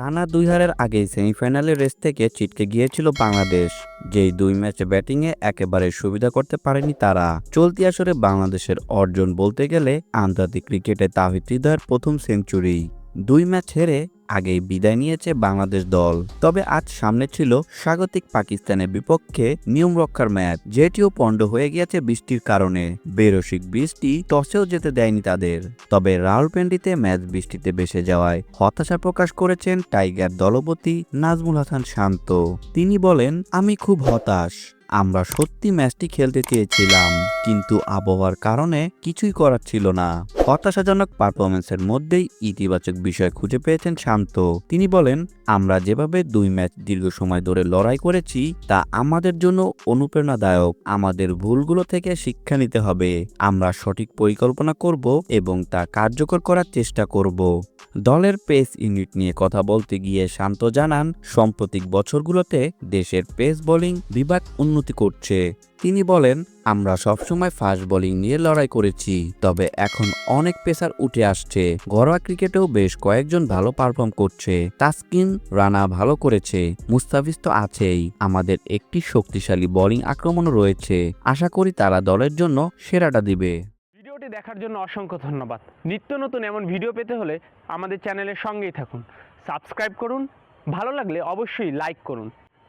টানা দুই হারের আগেই সেমিফাইনালের রেস থেকে ছিটকে গিয়েছিল বাংলাদেশ, যেই দুই ম্যাচে ব্যাটিংয়ে একেবারে সুবিধা করতে পারেনি তারা। চলতি আসরে বাংলাদেশের অর্জন বলতে গেলে আন্তর্জাতিক ক্রিকেটে তাহিদ হৃদয়ের প্রথম সেঞ্চুরি। দুই ম্যাচ হেরে আগেই বিদায় নিয়েছে বাংলাদেশ দল। তবে আজ সামনে ছিল স্বাগতিক পাকিস্তানের বিপক্ষে নিয়ম রক্ষার ম্যাচ, যেটিও পণ্ড হয়ে গিয়েছে বৃষ্টির কারণে। বেরসিক বৃষ্টি টসেও যেতে দেয়নি তাদের। তবে রাউলপিন্ডিতে ম্যাচ বৃষ্টিতে ভেসে যাওয়ায় হতাশা প্রকাশ করেছেন টাইগার দলপতি নাজমুল হাসান শান্ত। তিনি বলেন, আমি খুব হতাশ। আমরা সত্যি ম্যাচটি খেলতে চেয়েছিলাম, কিন্তু আবহাওয়ার কারণে কিছুই করার ছিল না। হতাশাজনক পারফরমেন্সের মধ্যেই ইতিবাচক বিষয় খুঁজে পেয়েছেন শান্ত। তিনি বলেন, আমরা যেভাবে দুই ম্যাচ দীর্ঘ সময় ধরে লড়াই করেছি, তা আমাদের জন্য অনুপ্রেরণাদায়ক। আমাদের ভুলগুলো থেকে শিক্ষা নিতে হবে। আমরা সঠিক পরিকল্পনা করব এবং তা কার্যকর করার চেষ্টা করব। দলের পেস ইউনিট নিয়ে কথা বলতে গিয়ে শান্ত জানান, সাম্প্রতিক বছরগুলোতে দেশের পেস বোলিং বিভাগ উন্নতি করছে। তিনি বলেন, আমরা সবসময় ফাস্ট বোলিং নিয়ে লড়াই করেছি, তবে এখন অনেক পেসার উঠে আসছে। ঘরোয়া ক্রিকেটেও বেশ কয়েকজন ভালো পারফর্ম করছে। তাসকিন রানা ভালো করেছে, মুস্তাফিজ তো আছেই। আমাদের একটি শক্তিশালী বোলিং আক্রমণও রয়েছে। আশা করি তারা দলের জন্য সেরাটা দিবে। ভিডিওটি দেখার জন্য অসংখ্য ধন্যবাদ। নিত্য নতুন এমন ভিডিও পেতে হলে আমাদের চ্যানেলের সঙ্গেই থাকুন। সাবস্ক্রাইব করুন। ভালো লাগলে অবশ্যই লাইক করুন।